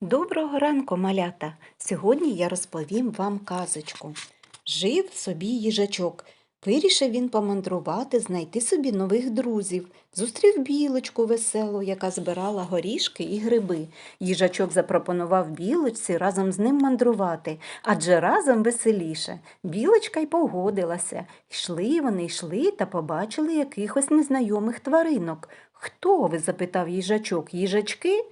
Доброго ранку, малята! Сьогодні я розповім вам казочку. Жив собі їжачок. Вирішив він помандрувати, знайти собі нових друзів. Зустрів білочку веселу, яка збирала горішки і гриби. Їжачок запропонував білочці разом з ним мандрувати, адже разом веселіше. Білочка й погодилася. Йшли вони, йшли та побачили якихось незнайомих тваринок. Хто ви? запитав їжачок. Їжачки?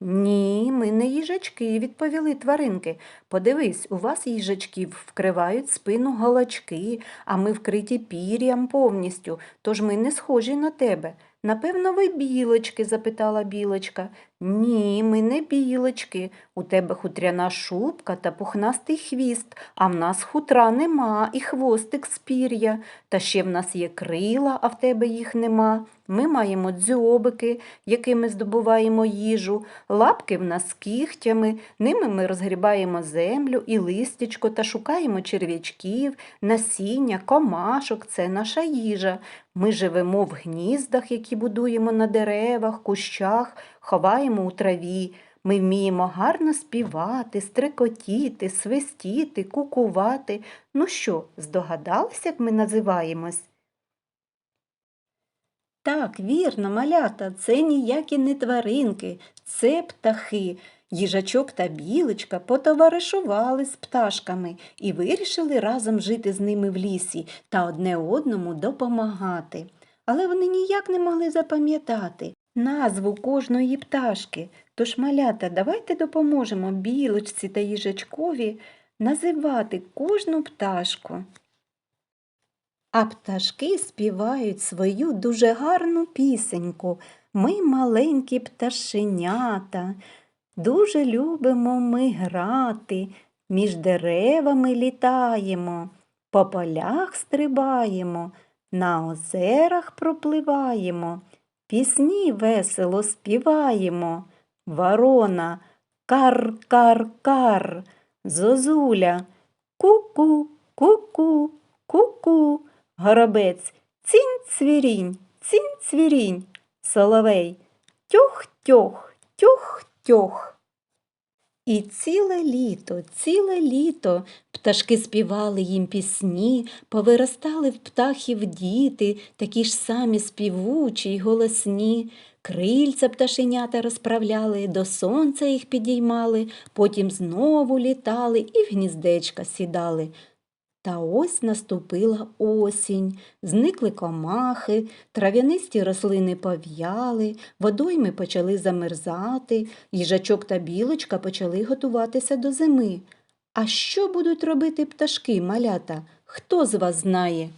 Ні, ми не їжачки, відповіли тваринки. Подивись, у вас їжачків вкривають спину голочки, а ми вкриті пір'ям повністю, тож ми не схожі на тебе. Напевно, ви білочки? запитала білочка. Ні, ми не білочки. У тебе хутряна шубка та пухнастий хвіст, а в нас хутра нема і хвостик з пір'я. Та ще в нас є крила, а в тебе їх нема. Ми маємо дзьобики, якими здобуваємо їжу, лапки в нас кігтями, ними ми розгрібаємо землю і листячко та шукаємо черв'ячків, насіння, комашок це наша їжа. Ми живемо в гніздах, які будуємо на деревах, кущах, ховаємо у траві. Ми вміємо гарно співати, стрекотіти, свистіти, кукувати. Ну що, здогадались, як ми називаємось? Так, вірно, малята, це ніякі не тваринки, це птахи. Їжачок та білочка потоваришували з пташками і вирішили разом жити з ними в лісі та одне одному допомагати. Але вони ніяк не могли запам'ятати назву кожної пташки. Тож, малята, давайте допоможемо білочці та їжачкові називати кожну пташку. А пташки співають свою дуже гарну пісеньку. Ми маленькі пташенята, дуже любимо ми грати, між деревами літаємо, по полях стрибаємо, на озерах пропливаємо, пісні весело співаємо. Ворона, кар-кар-кар, зозуля, ку-ку, ку-ку, ку-ку. Горобець цінь цвірінь, цінь цвірінь, соловей тьох-тьох, тьох-тьох. І ціле літо, ціле літо пташки співали їм пісні, повиростали в птахів діти, такі ж самі співучі й голосні. Крильця пташенята розправляли, до сонця їх підіймали, потім знову літали і в гніздечка сідали. Та ось наступила осінь, зникли комахи, трав'янисті рослини пов'яли, водойми почали замерзати, їжачок та білочка почали готуватися до зими. А що будуть робити пташки, малята? Хто з вас знає?